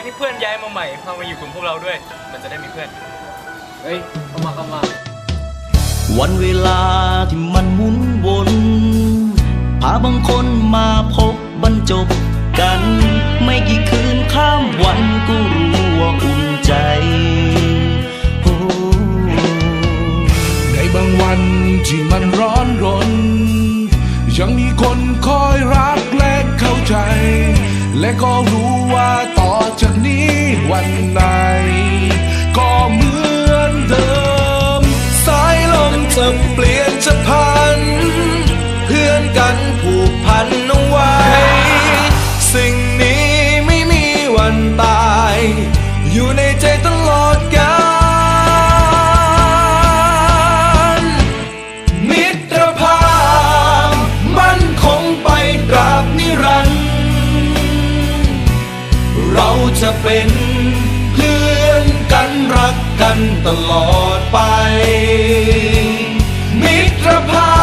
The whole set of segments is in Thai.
เฮ้ยงั้นนี่เพื่อนย้ายมาใหม่พามาอยู่กลุ่มพวกเราด้วย มันจะได้มีเพื่อน เฮ้ยเข้ามาเข้ามาวันเวลาที่มันหมุนวนพาบางคนมาพบบรรจบกัน ไม่กี่คืนข้ามวันก็รู้ว่าอุ่นใจโอ้ในบางวันที่มันร้อนรน ยังมีคนคอยรักและเข้าใจ และก็รู้ว่าต่ อจากนี้วันไหน ก็เหมือนเดิม สายลมจะเปลี่ยนจะพัน เพื่อนกันผูกพันเอาไว้ สิ่ง จะเป็นเพื่อนกันรักกันตลอดไป มิตรภา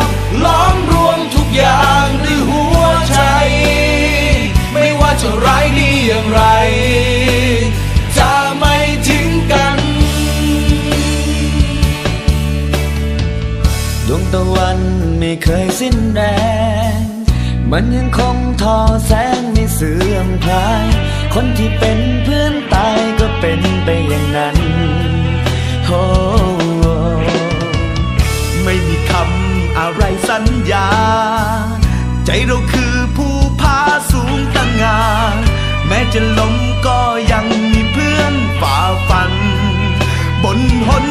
พล้อมรวมทุกอย่างด้วยหัวใจ ไม่ว่าจะร้ายดีอย่างไร จะไม่ทิ้งกัน ดวงตะวันไม่เคยสิ้นแรง มันยังคงทอแสงไม่เสื่อมคลาย คนที่เป็นเพื่อนตายก็เป็นไปอย่างนั้นโอ้ไม่มีคำอะไรสัญญา ใจเราคือผู้พาสูงตั้งงาน แม้จะล้มก็ยังมีเพื่อนฝ่าฟัน บนหน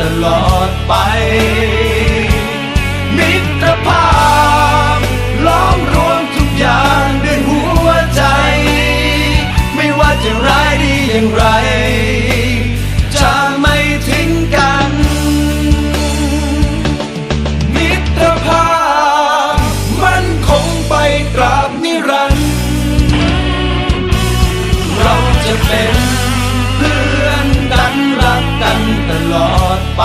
ตลอดไป ไป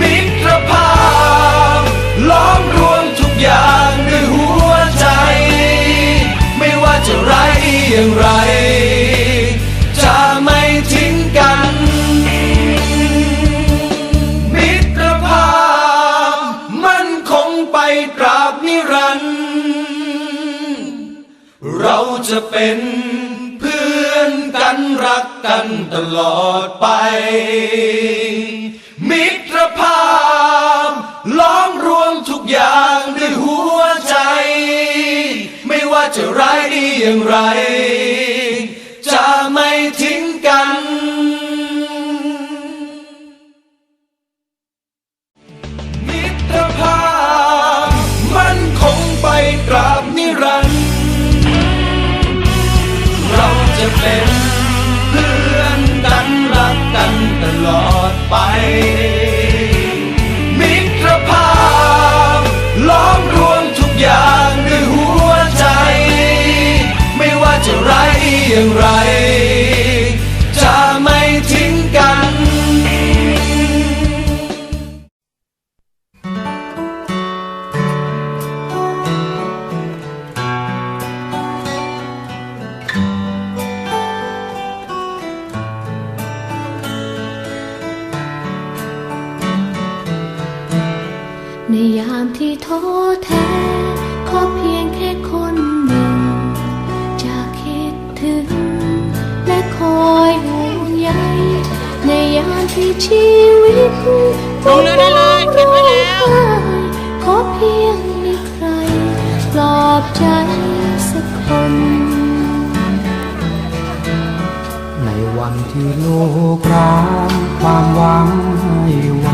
มิตรภาพ ล้อมรวมทุกอย่างด้วยหัวใจ ไม่ว่าจะไรอย่างไร จะไม่ทิ้งกัน มิตรภาพ มันคงไปตราบนิรันดร์เราจะเป็น นกันรักกันตลอดไป มิตรภาพ ล้อมรวมทุกอย่างด้วยหัวใจ ไม่ว่าจะร้ายดีอย่างไร จะไม่ทิ้งกันมิตรภาพมันคงไปตราบนิรันดร์เราจะเป็น ไป มิตรภาพ ล้อมรวมทุกอย่างด้วยหัวใจ ไม่ว่าจะร้ายดีอย่างไร ท้อแท้ ขอเพียงแค่คนหนึ่ง จะคิดถึง และคอยห่วงใยในยามที่ชีวิตลงเรือได้เลยเขียนไว้แล้ว ขอเพียงมีใครปลอบใจสักคน ในวันที่โลกร้างความหวังให้วัน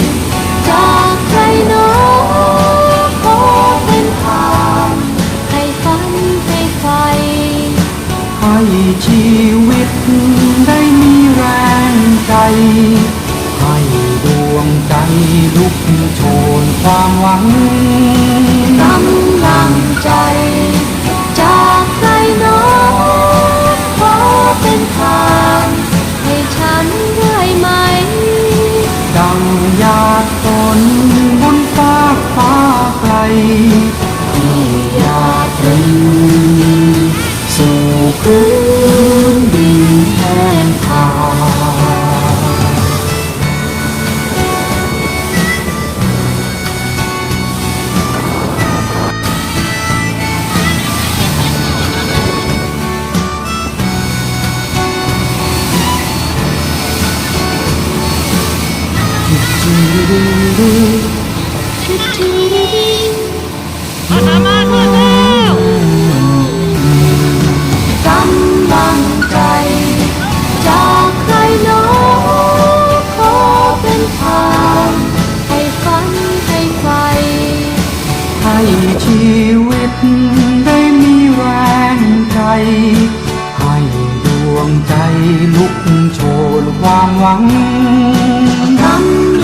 ความหวังกำลัง เ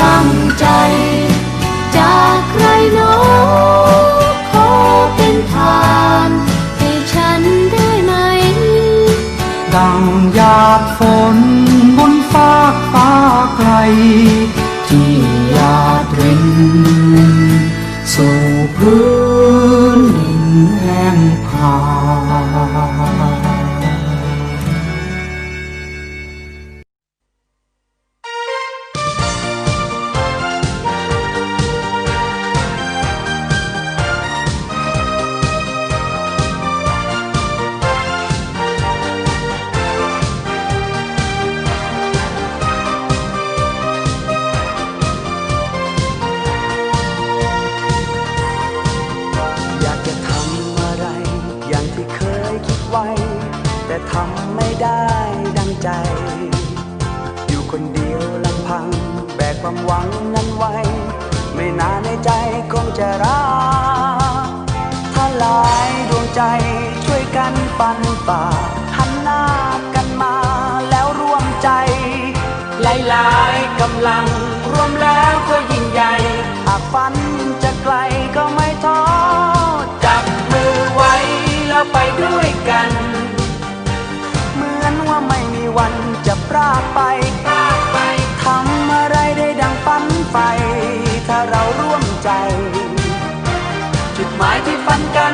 ำ พัง แบกความหวังนั้นไว้ ไม่นานในใจคงจะรักถ้าหลายดวงใจช่วยกันปันป่า หันหน้ากันมาแล้วร่วมใจ หลายๆกำลังรวมแล้วก็ยิ่งใหญ่ หากฝันจะไกลก็ไม่ท้อ จับมือไว้แล้วไปด้วยกัน เหมือนว่าไม่มีวันจะพรากไปพรากไป ไฟถ้าเราร่วมใจ จุดหมายที่ฝันกัน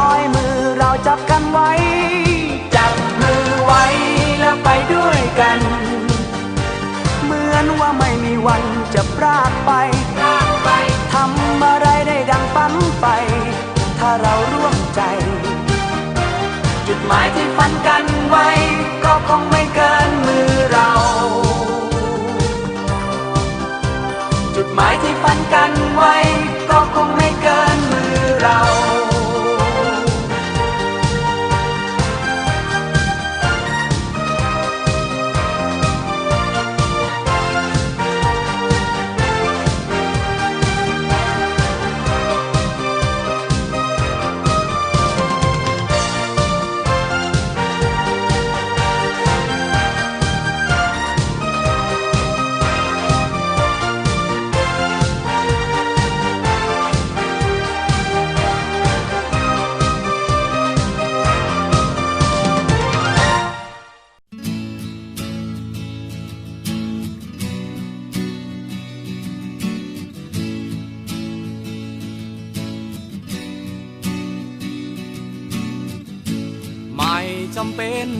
ย รากไปพรากไป ทำอะไรได้ดังฝันไป ถ้าเราร่วมใจ จุดหมายที่ฝันกันไว้ ก็คงไม่เกินมือเรา จุดหมายที่ฝันกันไว้